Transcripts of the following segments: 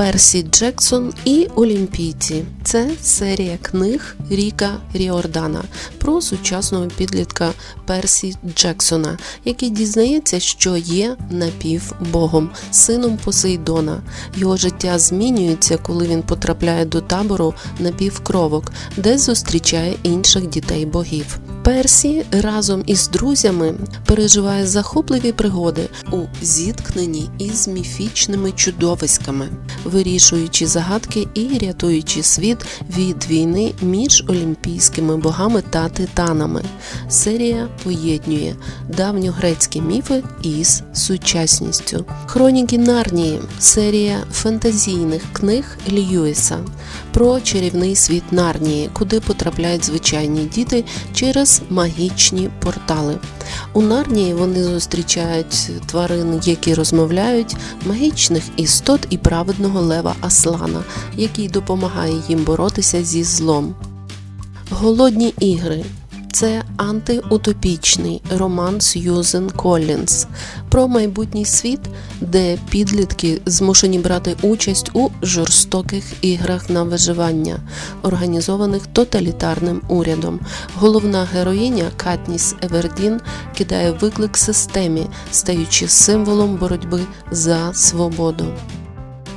Персі Джексон і Олімпійці. Це серія книг Ріка Ріордана про сучасного підлітка Персі Джексона, який дізнається, що є напівбогом, сином Посейдона. Його життя змінюється, коли він потрапляє до табору напівкровок, де зустрічає інших дітей богів. Персі разом із друзями переживає захопливі пригоди у зіткненні із міфічними чудовиськами, вирішуючи загадки і рятуючи світ від війни між олімпійськими богами та титанами. Серія поєднує давньогрецькі міфи із сучасністю. Хроніки Нарнії серія фантазійних книг Льюіса про чарівний світ Нарнії, куди потрапляють звичайні діти через магічні портали. У Нарнії вони зустрічають тварин, які розмовляють, магічних істот і праведного лева Аслана, який допомагає їм боротися зі злом. Голодні ігри це антиутопічний роман Сьюзен Коллінс про майбутній світ, де підлітки змушені брати участь у жорстоких іграх на виживання, організованих тоталітарним урядом. Головна героїня Катніс Евердін кидає виклик системі, стаючи символом боротьби за свободу.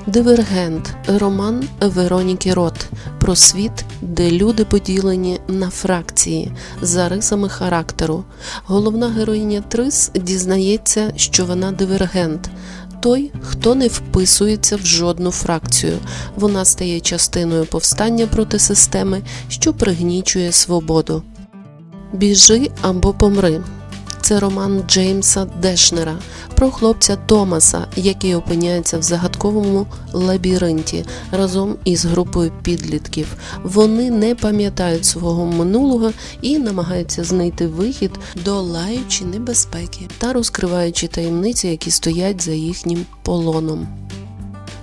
Дивергент роман Вероніки Рот про світ, де люди поділені на фракції за рисами характеру. Головна героїня Трис дізнається, що вона дивергент. Той, хто не вписується в жодну фракцію, вона стає частиною повстання проти системи, що пригнічує свободу. Біжи або помри. Це роман Джеймса Дешнера про хлопця Томаса, який опиняється в загадковому лабіринті разом із групою підлітків. Вони не пам'ятають свого минулого і намагаються знайти вихід, долаючи небезпеки та розкриваючи таємниці, які стоять за їхнім полоном.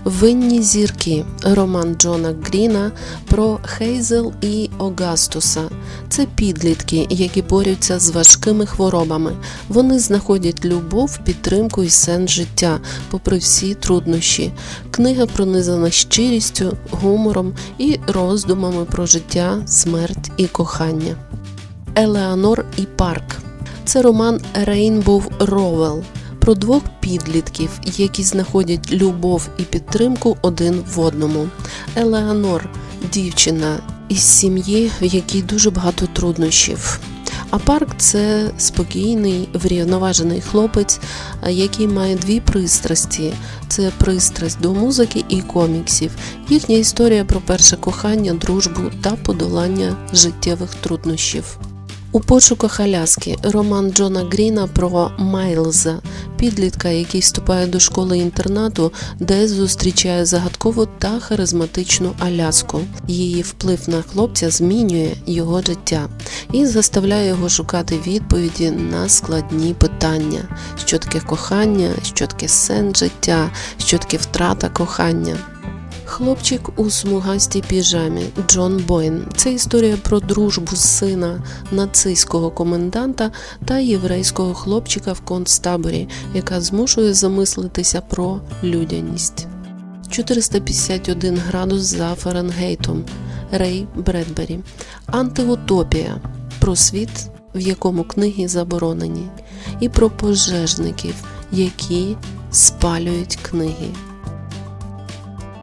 Винні зірки роман Джона Гріна про Хейзел і Огастуса. Це підлітки, які борються з важкими хворобами. Вони знаходять любов, підтримку і сенс життя, попри всі труднощі. Книга пронизана щирістю, гумором і роздумами про життя, смерть і кохання. Елеонор і Парк. Це роман Рейнбоу Ровел про двох підлітків, які знаходять любов і підтримку один в одному. Елеонор дівчина із сім'ї, в якій дуже багато труднощів. А парк це спокійний, врівноважений хлопець, який має дві пристрасті: це пристрасть до музики і коміксів. Їхня історія про перше кохання, дружбу та подолання життєвих труднощів. У пошуках Аляски роман Джона Гріна про Майлза, підлітка, який вступає до школи інтернату, де зустрічає загадкову та харизматичну Аляску. Її вплив на хлопця змінює його життя і заставляє його шукати відповіді на складні питання: що таке кохання, що таке сенс життя, що таке втрата кохання. Хлопчик у смугастій піжамі Джон Бойн. Це історія про дружбу сина нацистського коменданта та єврейського хлопчика в концтаборі, яка змушує замислитися про людяність. 451 градус за Фаренгейтом. Рей Бредбері. Антиутопія про світ, в якому книги заборонені, і про пожежників, які спалюють книги.